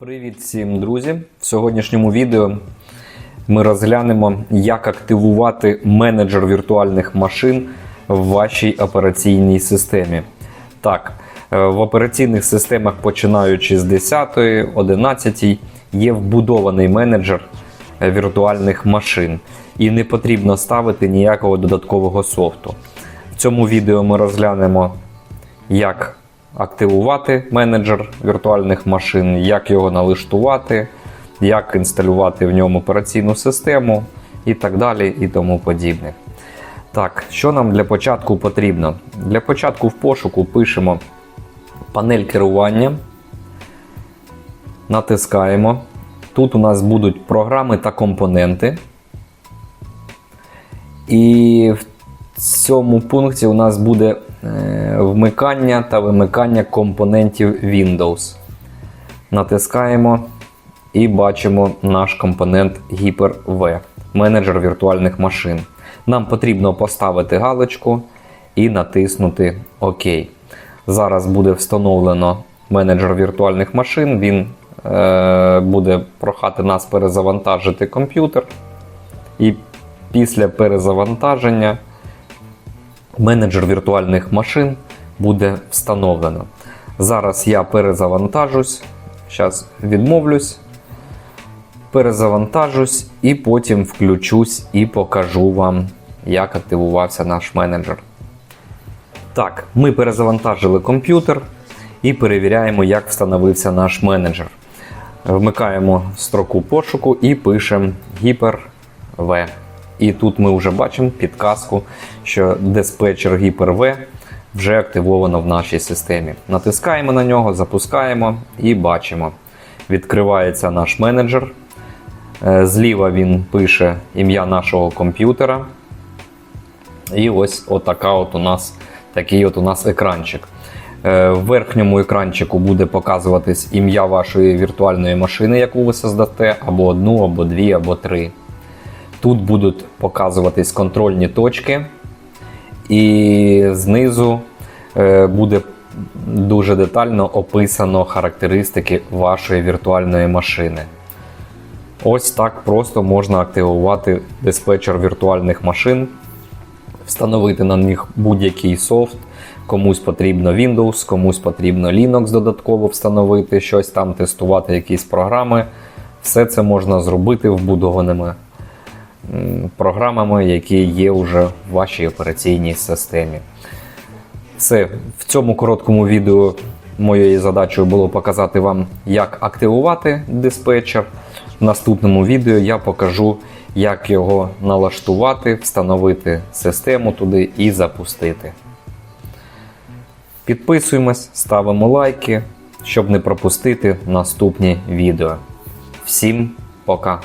Привіт всім друзі! В сьогоднішньому відео ми розглянемо, як активувати менеджер віртуальних машин в вашій операційній системі. Так, е, в операційних системах, починаючи з 10, 11, є вбудований менеджер е, віртуальних машин, і не потрібно ставити ніякого додаткового софту. В цьому відео ми розглянемо, як активувати менеджер віртуальних машин, як його налаштувати, як інсталювати в ньому операційну систему і так далі і тому подібне. Так, що нам для початку потрібно? Для початку в пошуку пишемо панель керування, натискаємо. Тут у нас будуть програми та компоненти. І в цьому пункті у нас буде е, вмикання та вимикання компонентів Windows. Натискаємо і бачимо наш компонент Hyper-V, менеджер віртуальних машин. Нам потрібно поставити галочку і натиснути ОК. Зараз буде встановлено менеджер віртуальних машин. Він е, буде прохати нас перезавантажити комп'ютер. І після перезавантаження менеджер віртуальних машин буде встановлено. Зараз я перезавантажусь, зараз відмовлюсь, перезавантажусь і потім включусь і покажу вам, як активувався наш менеджер. Так, ми перезавантажили комп'ютер і перевіряємо, як встановився наш менеджер. Вмикаємо строку пошуку і пишемо Hyper-V. І тут ми вже бачимо підказку, що диспетчер Hyper-V вже активовано в нашій системі. Натискаємо на нього, запускаємо і бачимо. Відкривається наш менеджер. Е, Зліва він пише ім'я нашого комп'ютера. І ось отака от у нас, такий от у нас екранчик. Е, В верхньому екранчику буде показуватись ім'я вашої віртуальної машини, яку ви создасте, або одну, або дві, або три. Тут будуть показуватись контрольні точки, і знизу е, буде дуже детально описано характеристики вашої віртуальної машини. Ось так просто можна активувати диспетчер віртуальних машин, встановити на них будь-який софт. Комусь потрібно Windows, комусь потрібно Linux додатково встановити, щось там тестувати, якісь програми. Все це можна зробити вбудованими програмами, які є вже в вашій операційній системі. Все, в цьому короткому відео моєю задачею було показати вам, як активувати диспетчер. В наступному відео я покажу, як його налаштувати, встановити систему туди і запустити. Підписуємось, ставимо лайки, щоб не пропустити наступні відео. Всім пока!